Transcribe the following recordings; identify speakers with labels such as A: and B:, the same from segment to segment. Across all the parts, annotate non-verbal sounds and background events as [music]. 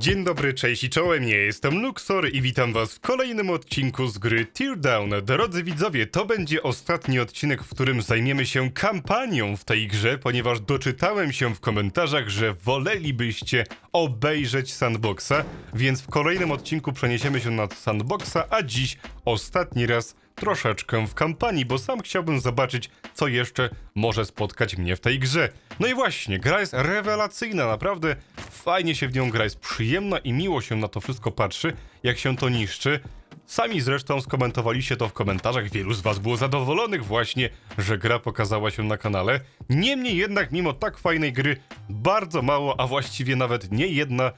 A: Dzień dobry, cześć i czołem, ja jestem Luxor i witam was w kolejnym odcinku z gry Teardown. Drodzy widzowie, to będzie ostatni odcinek, w którym zajmiemy się kampanią w tej grze, ponieważ doczytałem się w komentarzach, że wolelibyście obejrzeć Sandboxa, więc w kolejnym odcinku przeniesiemy się na Sandboxa, a dziś ostatni raz troszeczkę w kampanii, bo sam chciałbym zobaczyć, co jeszcze może spotkać mnie w tej grze. No i właśnie, gra jest rewelacyjna, naprawdę fajnie się w nią gra, jest przyjemna i miło się na to wszystko patrzy, jak się to niszczy. Sami zresztą skomentowaliście to w komentarzach, wielu z was było zadowolonych właśnie, że gra pokazała się na kanale. Niemniej jednak, mimo tak fajnej gry, bardzo mało, a właściwie nawet nie jedna,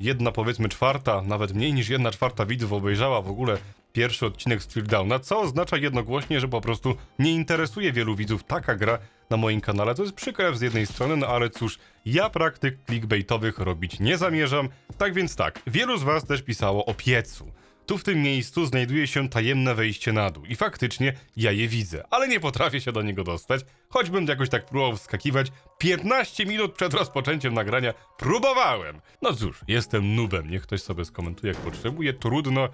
A: jedna powiedzmy czwarta, nawet mniej niż jedna czwarta widzów obejrzała w ogóle pierwszy odcinek z Teardowna, co oznacza jednogłośnie, że po prostu nie interesuje wielu widzów taka gra na moim kanale. To jest przykre z jednej strony, no ale cóż, ja praktyk clickbaitowych robić nie zamierzam. Tak więc tak, wielu z was też pisało o piecu. Tu w tym miejscu znajduje się tajemne wejście na dół i faktycznie ja je widzę, ale nie potrafię się do niego dostać, choćbym jakoś tak próbował wskakiwać. 15 minut przed rozpoczęciem nagrania próbowałem. No cóż, jestem nubem, niech ktoś sobie skomentuje jak potrzebuje, trudno,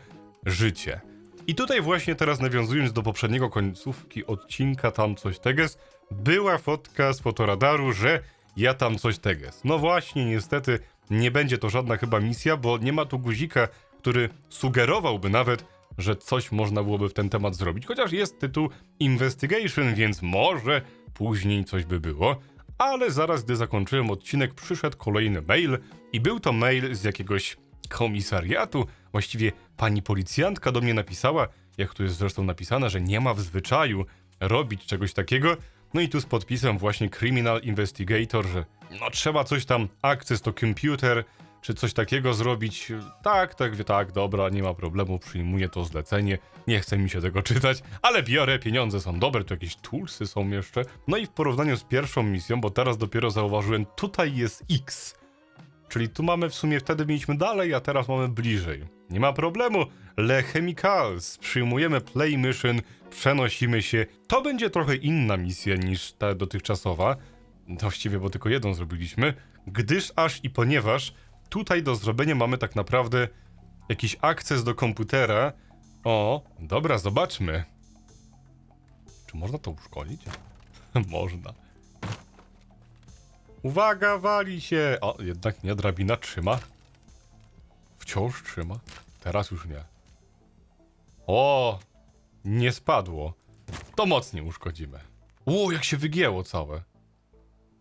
A: życie. I tutaj właśnie teraz nawiązując do poprzedniego końcówki odcinka tam coś teges, była fotka z fotoradaru, że ja tam coś teges. No właśnie, niestety nie będzie to żadna chyba misja, bo nie ma tu guzika, który sugerowałby nawet, że coś można byłoby w ten temat zrobić, chociaż jest tytuł Investigation, więc może później coś by było. Ale zaraz, gdy zakończyłem odcinek, przyszedł kolejny mail i był to mail z jakiegoś komisariatu. Właściwie pani policjantka do mnie napisała, jak tu jest zresztą napisane, że nie ma w zwyczaju robić czegoś takiego. No i tu z podpisem właśnie Criminal Investigator, że no trzeba coś tam, access to computer, czy coś takiego zrobić. Tak, tak, tak, dobra, nie ma problemu, przyjmuję to zlecenie. Nie chce mi się tego [laughs] czytać, ale biorę, pieniądze są dobre, tu jakieś toolsy są jeszcze. No i w porównaniu z pierwszą misją, bo teraz dopiero zauważyłem, tutaj jest X. Czyli tu mamy w sumie wtedy mieliśmy dalej, a teraz mamy bliżej. Nie ma problemu. Le Chemicals. Przyjmujemy Play Mission, przenosimy się. To będzie trochę inna misja niż ta dotychczasowa. Właściwie, bo tylko jedną zrobiliśmy. Gdyż aż i ponieważ tutaj do zrobienia mamy tak naprawdę jakiś akces do komputera. O, dobra, zobaczmy. Czy można to uszkolić? [laughs] można. Uwaga, wali się! O, jednak nie, drabina trzyma. Wciąż trzyma. Teraz już nie. O! Nie spadło. To mocniej uszkodzimy. Ło, jak się wygięło całe.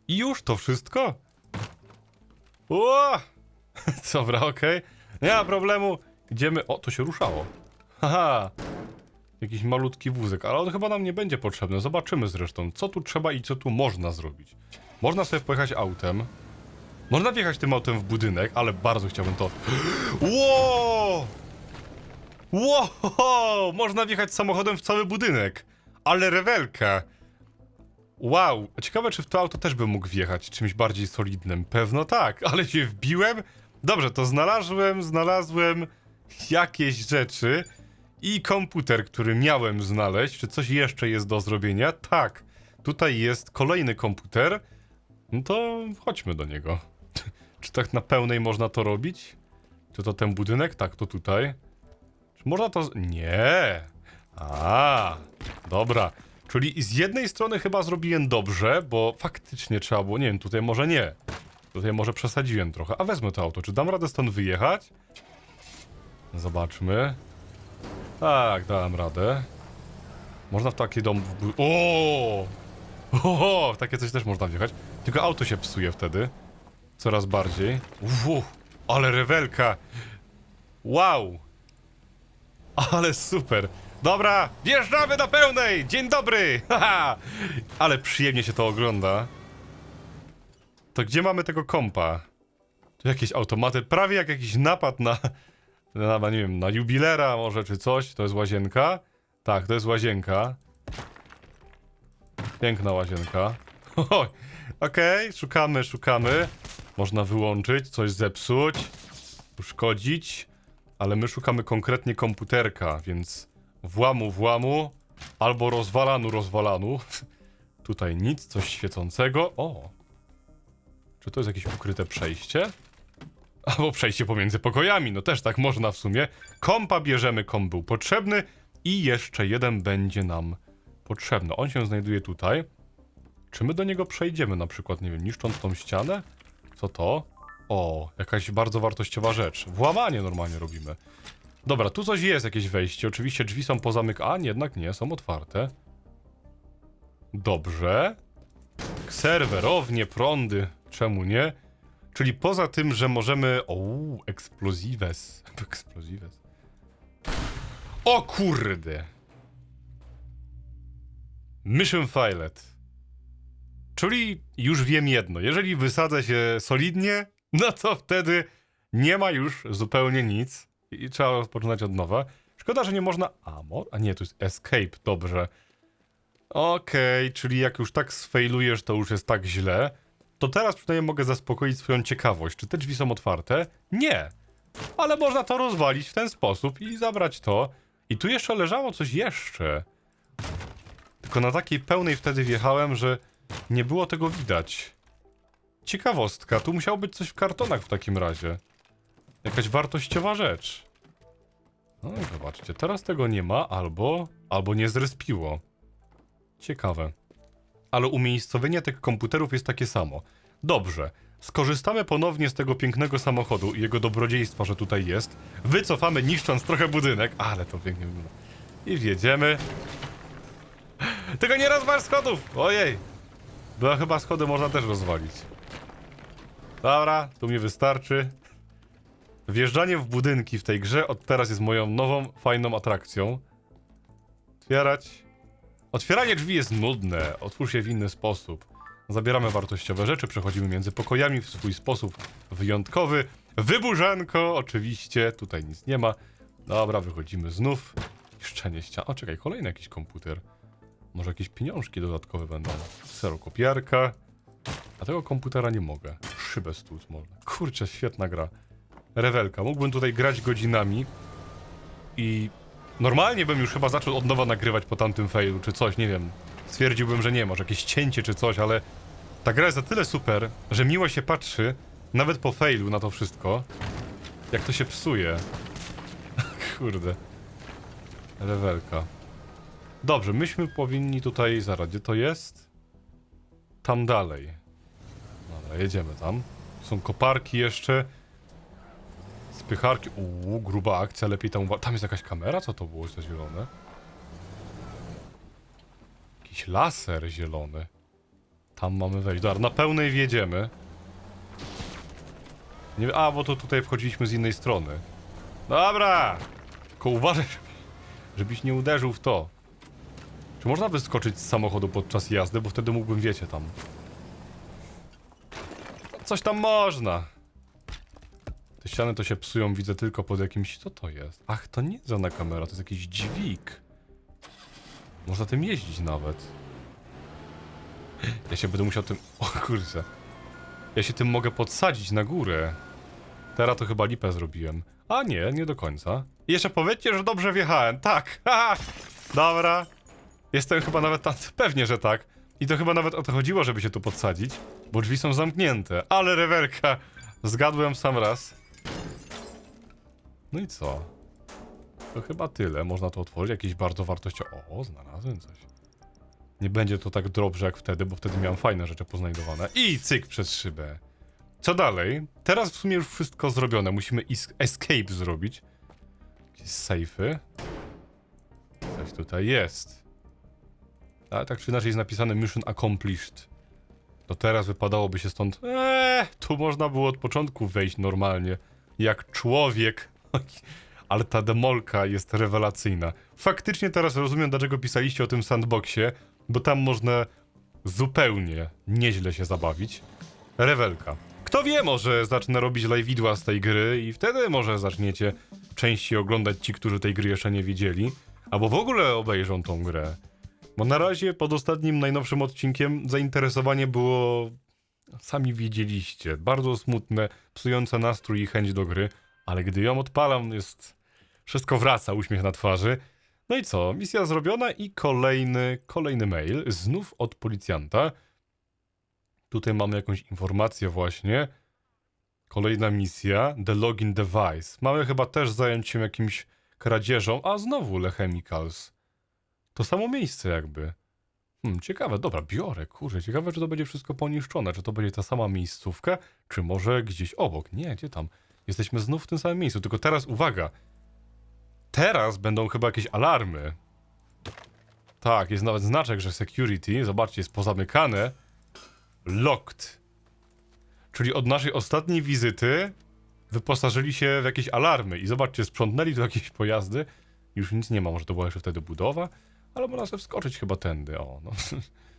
A: I już to wszystko? Ło! [laughs] Dobra, okej. Nie ma problemu. Idziemy. O, to się ruszało. Haha. Jakiś malutki wózek, ale on chyba nam nie będzie potrzebny. Zobaczymy zresztą, co tu trzeba i co tu można zrobić. Można sobie pojechać autem. Można wjechać tym autem w budynek, ale bardzo chciałbym to. Ło! Ło! Można wjechać samochodem w cały budynek. Ale rewelka. Wow, ciekawe czy w to auto też bym mógł wjechać czymś bardziej solidnym. Pewno tak, [laughs] ale się wbiłem. Dobrze, to znalazłem, znalazłem jakieś rzeczy i komputer, który miałem znaleźć. Czy coś jeszcze jest do zrobienia? Tak. Tutaj jest kolejny komputer. No to chodźmy do niego. Czy tak na pełnej można to robić? Czy to ten budynek? Tak, to tutaj. Czy można to. Nie! A, dobra. Czyli z jednej strony chyba zrobiłem dobrze, bo faktycznie trzeba było. Nie wiem, tutaj może nie. Tutaj może przesadziłem trochę. A wezmę to auto. Czy dam radę stąd wyjechać? Zobaczmy. Tak, dałem radę. Można w taki dom. O! Oho, takie coś też można wjechać. Tylko auto się psuje wtedy. Coraz bardziej. Uff, ale rewelka. Wow. Ale super. Dobra, wjeżdżamy na pełnej. Dzień dobry. Haha. [laughs] Ale przyjemnie się to ogląda. To gdzie mamy tego kompa? Tu jakieś automaty, prawie jak jakiś napad na, na, nie wiem, na jubilera może czy coś. To jest łazienka. Tak, to jest łazienka. Piękna łazienka. [laughs] Okej, szukamy, szukamy. Można wyłączyć, coś zepsuć, uszkodzić, ale my szukamy konkretnie komputerka, więc włamu, włamu, albo rozwalanu, rozwalanu. [laughs] Tutaj nic, coś świecącego. O! Czy to jest jakieś ukryte przejście? Albo przejście pomiędzy pokojami, no też tak można w sumie. Kompa bierzemy, komp był potrzebny i jeszcze jeden będzie nam potrzebny. On się znajduje tutaj. Czy my do niego przejdziemy na przykład, nie wiem, niszcząc tą ścianę? Co to? O, jakaś bardzo wartościowa rzecz. Włamanie normalnie robimy. Dobra, tu coś jest, jakieś wejście. Oczywiście drzwi są pozamykane. Jednak nie, są otwarte. Dobrze. Serwerownie, prądy, czemu nie? Czyli poza tym, że możemy... O, eksplozywes. [laughs] Eksplozywes. O kurde! Mission Filet. Czyli już wiem jedno. Jeżeli wysadzę się solidnie, no to wtedy nie ma już zupełnie nic i trzeba rozpoczynać od nowa. Szkoda, że nie można... A, mo... A nie, to jest escape, dobrze. Okej, czyli jak już tak sfailujesz, to już jest tak źle. To teraz przynajmniej mogę zaspokoić swoją ciekawość. Czy te drzwi są otwarte? Nie. Ale można to rozwalić w ten sposób i zabrać to. I tu jeszcze leżało coś jeszcze. Tylko na takiej pełnej wtedy wjechałem, że nie było tego widać. Ciekawostka, tu musiało być coś w kartonach w takim razie. Jakaś wartościowa rzecz. No i zobaczcie, teraz tego nie ma, albo... albo nie zrespiło. Ciekawe. Ale umiejscowienie tych komputerów jest takie samo. Dobrze. Skorzystamy ponownie z tego pięknego samochodu i jego dobrodziejstwa, że tutaj jest. Wycofamy, niszcząc trochę budynek, ale to pięknie wygląda. I wjedziemy. Tylko nie rozwal schodów! Ojej! Bo chyba schody można też rozwalić. Dobra, tu mi wystarczy. Wjeżdżanie w budynki w tej grze od teraz jest moją nową, fajną atrakcją. Otwierać. Otwieranie drzwi jest nudne. Otwórz je w inny sposób. Zabieramy wartościowe rzeczy, przechodzimy między pokojami w swój sposób wyjątkowy. Wyburzanko, oczywiście. Tutaj nic nie ma. Dobra, wychodzimy znów. Niszczenie ścian. O, czekaj, kolejny jakiś komputer. Może jakieś pieniążki dodatkowe będą. Serokopiarka. A tego komputera nie mogę. Szybę stłuc można. Kurczę, świetna gra. Rewelka. Mógłbym tutaj grać godzinami i normalnie bym już chyba zaczął od nowa nagrywać po tamtym failu, czy coś, nie wiem. Stwierdziłbym, że nie, może jakieś cięcie czy coś, ale ta gra jest na tyle super, że miło się patrzy, nawet po failu na to wszystko, jak to się psuje. [laughs] Kurde. Rewelka. Dobrze, myśmy powinni tutaj, zaraz, gdzie to jest? Tam dalej. Dobra, jedziemy tam. Są koparki jeszcze. Spycharki. Uuu, gruba akcja, lepiej tam uwa- Tam jest jakaś kamera? Co to było, to zielone? Jakiś laser zielony. Tam mamy wejść. Dobra, na pełnej wjedziemy. Nie, a, bo to tutaj wchodziliśmy z innej strony. Dobra! Tylko uważaj, żebyś nie uderzył w to. Czy można wyskoczyć z samochodu podczas jazdy? Bo wtedy mógłbym, wiecie, tam... Coś tam można. Te ściany to się psują, widzę tylko pod jakimś... Co to jest? Ach, to nie żadna kamera, to jest jakiś dźwig. Można tym jeździć nawet. Ja się będę musiał tym... O kurczę. Ja się tym mogę podsadzić na górę. Teraz to chyba lipę zrobiłem. A nie, nie do końca. Jeszcze powiedzcie, że dobrze wjechałem. Tak. [laughs] Dobra. Jestem chyba nawet. Pewnie, że tak. I to chyba nawet o to chodziło, żeby się tu podsadzić. Bo drzwi są zamknięte. Ale rewelka. Zgadłem sam raz. No i co? To chyba tyle. Można to otworzyć. Jakieś bardzo wartościowe... O, znalazłem coś. Nie będzie to tak dobrze jak wtedy, bo wtedy miałem fajne rzeczy poznajdowane. I cyk przez szybę. Co dalej? Teraz w sumie już wszystko zrobione. Musimy escape zrobić. Jakieś safe'y. Coś tutaj jest. Ale tak czy inaczej jest napisane Mission Accomplished. To teraz wypadałoby się stąd... Eee, tu można było od początku wejść normalnie. Jak człowiek. [laughs] Ale ta demolka jest rewelacyjna. Faktycznie teraz rozumiem, dlaczego pisaliście o tym sandboxie, bo tam można zupełnie nieźle się zabawić. Rewelka. Kto wie, może zacznę robić live'idła z tej gry i wtedy może zaczniecie częściej oglądać ci, którzy tej gry jeszcze nie widzieli, albo w ogóle obejrzą tą grę. Bo na razie pod ostatnim, najnowszym odcinkiem zainteresowanie było... Sami widzieliście. Bardzo smutne, psujące nastrój i chęć do gry, ale gdy ją odpalam, jest... Wszystko wraca, uśmiech na twarzy. No i co? Misja zrobiona i kolejny, kolejny mail, znów od policjanta. Tutaj mamy jakąś informację właśnie. Kolejna misja, The Login Device. Mamy chyba też zająć się jakimś kradzieżą, a znowu Le Chemicals. To samo miejsce jakby. Hmm, ciekawe, dobra, biorę, kurczę, ciekawe, czy to będzie wszystko poniszczone, czy to będzie ta sama miejscówka, czy może gdzieś obok. Nie, gdzie tam? Jesteśmy znów w tym samym miejscu, tylko teraz uwaga. Teraz będą chyba jakieś alarmy. Tak, jest nawet znaczek, że security, zobaczcie, jest pozamykane. Locked. Czyli od naszej ostatniej wizyty wyposażyli się w jakieś alarmy i zobaczcie, sprzątnęli tu jakieś pojazdy. Już nic nie ma, może to była jeszcze wtedy budowa, ale można sobie wskoczyć chyba tędy, o no.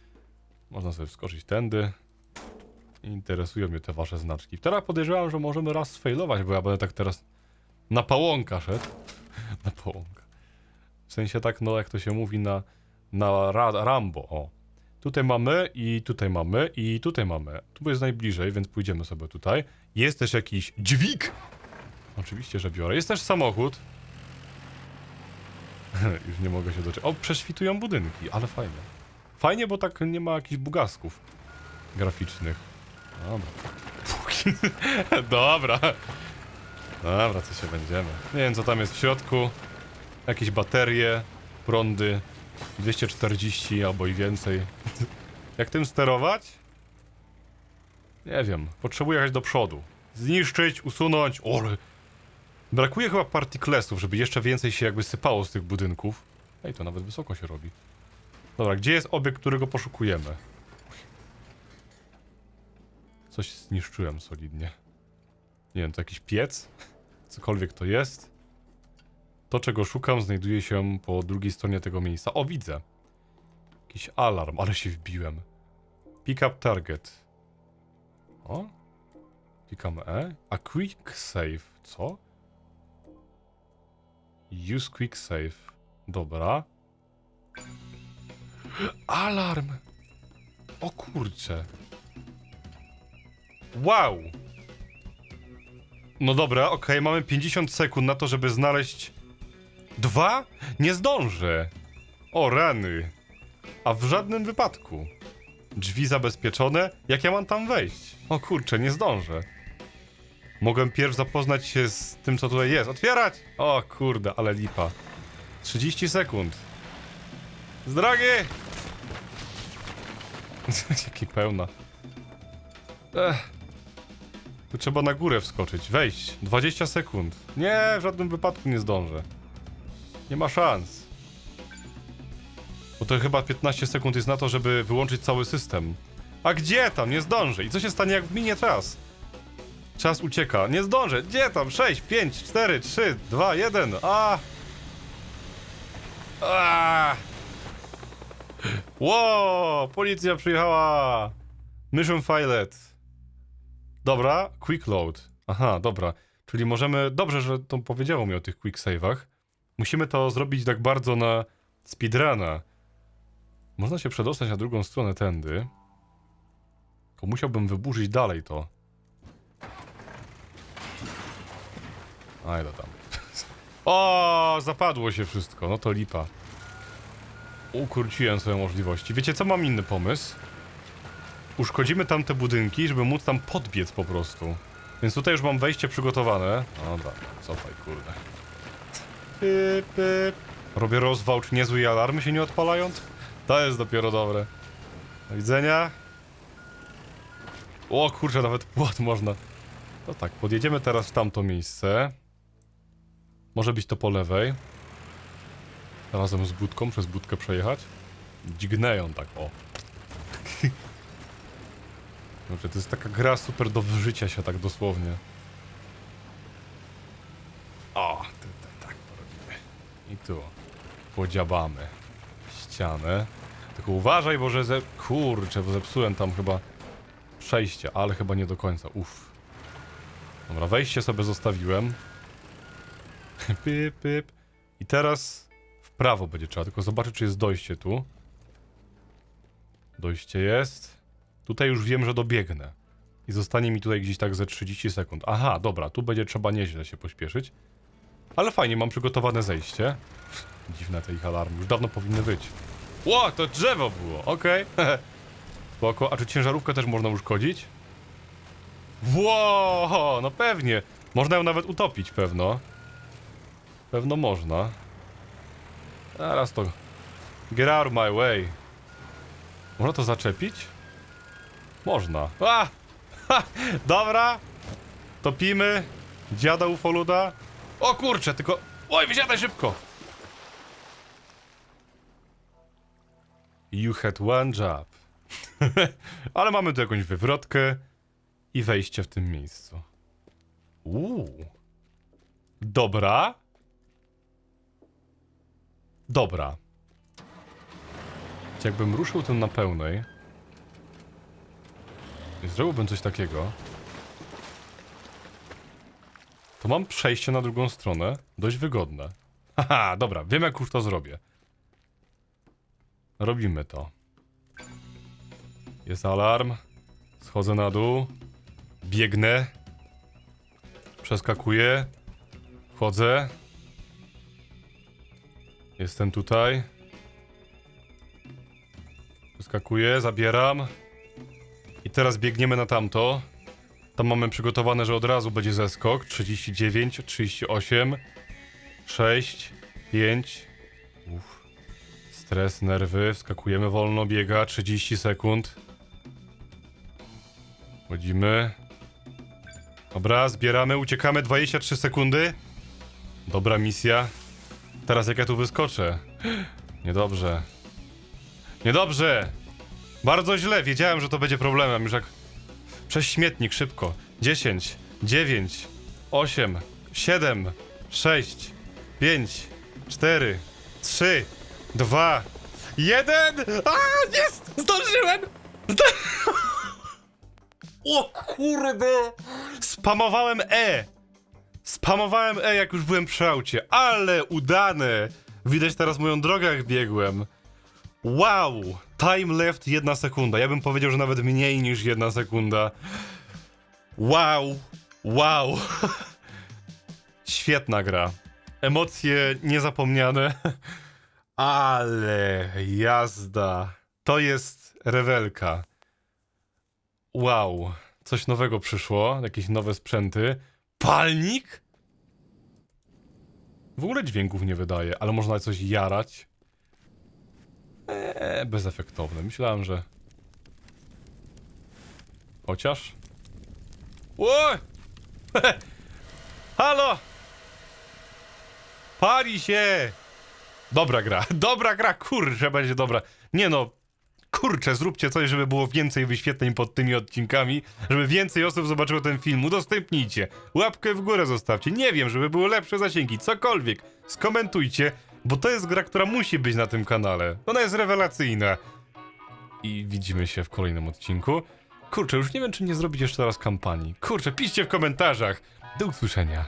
A: [laughs] można sobie wskoczyć tędy. Interesują mnie te wasze znaczki. Teraz podejrzewam, że możemy raz sfailować, bo ja będę tak teraz na pałąka szedł. [laughs] na pałąka. W sensie tak, no jak to się mówi na, na ra, Rambo, o. Tutaj mamy i tutaj mamy i tutaj mamy. Tu jest najbliżej, więc pójdziemy sobie tutaj. Jest też jakiś dźwig! Oczywiście, że biorę. Jest też samochód. [laughs] Już nie mogę się doczekać. O, prześwitują budynki, ale fajnie. Fajnie, bo tak nie ma jakichś bugasków graficznych. Dobra. [laughs] Dobra. Dobra, co się będziemy. Nie wiem, co tam jest w środku. Jakieś baterie, prądy. 240 albo i więcej. [laughs] Jak tym sterować? Nie wiem. Potrzebuję jechać do przodu. Zniszczyć, usunąć. Ole. Brakuje chyba partyklesów, żeby jeszcze więcej się jakby sypało z tych budynków. Ej, to nawet wysoko się robi. Dobra, gdzie jest obiekt, którego poszukujemy? Coś zniszczyłem solidnie. Nie wiem, to jakiś piec? Cokolwiek to jest. To, czego szukam, znajduje się po drugiej stronie tego miejsca. O, widzę. Jakiś alarm, ale się wbiłem. Pick up target. O? Klikam E. A quick save. Co? Use quick save. Dobra. Alarm! O kurcze. Wow! No dobra, okej, mamy 50 sekund na to, żeby znaleźć Dwa? Nie zdążę. O rany. A w żadnym wypadku. Drzwi zabezpieczone? Jak ja mam tam wejść? O kurczę, nie zdążę. Mogłem pierw zapoznać się z tym, co tutaj jest. Otwierać! O kurde, ale lipa. 30 sekund. Z drogi! [laughs] Jaki pełna. Ech. Tu trzeba na górę wskoczyć. Wejść. 20 sekund. Nie, w żadnym wypadku nie zdążę. Nie ma szans. Bo to chyba 15 sekund jest na to, żeby wyłączyć cały system. A gdzie tam? Nie zdążę. I co się stanie, jak minie czas? Czas ucieka. Nie zdążę. Gdzie tam? 6, 5, 4, 3, 2, 1. A! A! Ło! Policja przyjechała! Mission Filet. Dobra, quick load. Aha, dobra. Czyli możemy... Dobrze, że to powiedziało mi o tych quick save'ach. Musimy to zrobić tak bardzo na speedruna. Można się przedostać na drugą stronę tędy. Tylko musiałbym wyburzyć dalej to. A ile tam. [laughs] O, zapadło się wszystko. No to lipa. Ukróciłem swoje możliwości. Wiecie co, mam inny pomysł. Uszkodzimy tam te budynki, żeby móc tam podbiec po prostu. Więc tutaj już mam wejście przygotowane. Dobra, cofaj, kurde. Robię rozwał, czy niezły i alarmy się nie odpalają? To jest dopiero dobre. Do widzenia. O kurczę, nawet płot można. No tak, podjedziemy teraz w tamto miejsce. Może być to po lewej. Razem z budką, przez budkę przejechać. Dźgneją tak, o. [laughs] Dobrze, to jest taka gra super do wyżycia się tak dosłownie. O, tutaj tak porobimy. I tu. Podziabamy ścianę. Tylko uważaj, bo że ze... Kurczę, bo zepsułem tam chyba przejście, ale chyba nie do końca. Uff. Dobra, wejście sobie zostawiłem. Pyp, pyp. I teraz w prawo będzie trzeba, tylko zobaczyć, czy jest dojście tu. Dojście jest. Tutaj już wiem, że dobiegnę. I zostanie mi tutaj gdzieś tak ze 30 sekund. Aha, dobra, tu będzie trzeba nieźle się pośpieszyć. Ale fajnie, mam przygotowane zejście. [laughs] Dziwne te ich alarmy, już dawno powinny być. Ło, to drzewo było, okej. Okay. [laughs] Spoko, a czy ciężarówkę też można uszkodzić? Ło, no pewnie. Można ją nawet utopić, pewno. Pewno można. Teraz to... Get out of my way. Można to zaczepić? Można. A! Ha! Dobra! Topimy. Dziada ufoluda. O kurczę, tylko... Oj, wysiadaj szybko! You had one job. [laughs] Ale mamy tu jakąś wywrotkę i wejście w tym miejscu. Uuu. Dobra. Dobra. Jakbym ruszył tym na pełnej i zrobiłbym coś takiego, to mam przejście na drugą stronę dość wygodne. [laughs] Haha, dobra, wiem jak już to zrobię. Robimy to. Jest alarm. Schodzę na dół. Biegnę. Przeskakuję. Wchodzę. Jestem tutaj. Przeskakuję, zabieram. I teraz biegniemy na tamto. Tam mamy przygotowane, że od razu będzie zeskok. 39, 38, 6, 5. Uff. Stres, nerwy, wskakujemy wolno, biega 30 sekund. Wchodzimy. Dobra, zbieramy, uciekamy 23 sekundy. Dobra misja. Teraz jak ja tu wyskoczę? Niedobrze. Niedobrze! Bardzo źle, wiedziałem, że to będzie problemem, już jak... Przez śmietnik, szybko. 10, 9, 8, 7, 6, 5, 4, 3, 2, 1! A, jest! Zdążyłem! Zda... [laughs] O kurde! Spamowałem E! Spamowałem E, jak już byłem przy aucie, ale udane! Widać teraz moją drogę, jak biegłem. Wow! Time left jedna sekunda. Ja bym powiedział, że nawet mniej niż jedna sekunda. Wow! Wow! [laughs] Świetna gra. Emocje niezapomniane. [laughs] Ale jazda. To jest rewelka. Wow. Coś nowego przyszło, jakieś nowe sprzęty. Palnik? W ogóle dźwięków nie wydaje, ale można coś jarać. Eee, bezefektowne. Myślałem, że... Chociaż... Oj! [laughs] Halo! Pali się! Dobra gra, [laughs] dobra gra, kurczę, będzie dobra. Nie no, kurczę, zróbcie coś, żeby było więcej wyświetleń pod tymi odcinkami, żeby więcej osób zobaczyło ten film. Udostępnijcie, łapkę w górę zostawcie, nie wiem, żeby były lepsze zasięgi, cokolwiek. Skomentujcie, bo to jest gra, która musi być na tym kanale. Ona jest rewelacyjna. I widzimy się w kolejnym odcinku. Kurczę, już nie wiem, czy nie zrobić jeszcze raz kampanii. Kurczę, piszcie w komentarzach. Do usłyszenia.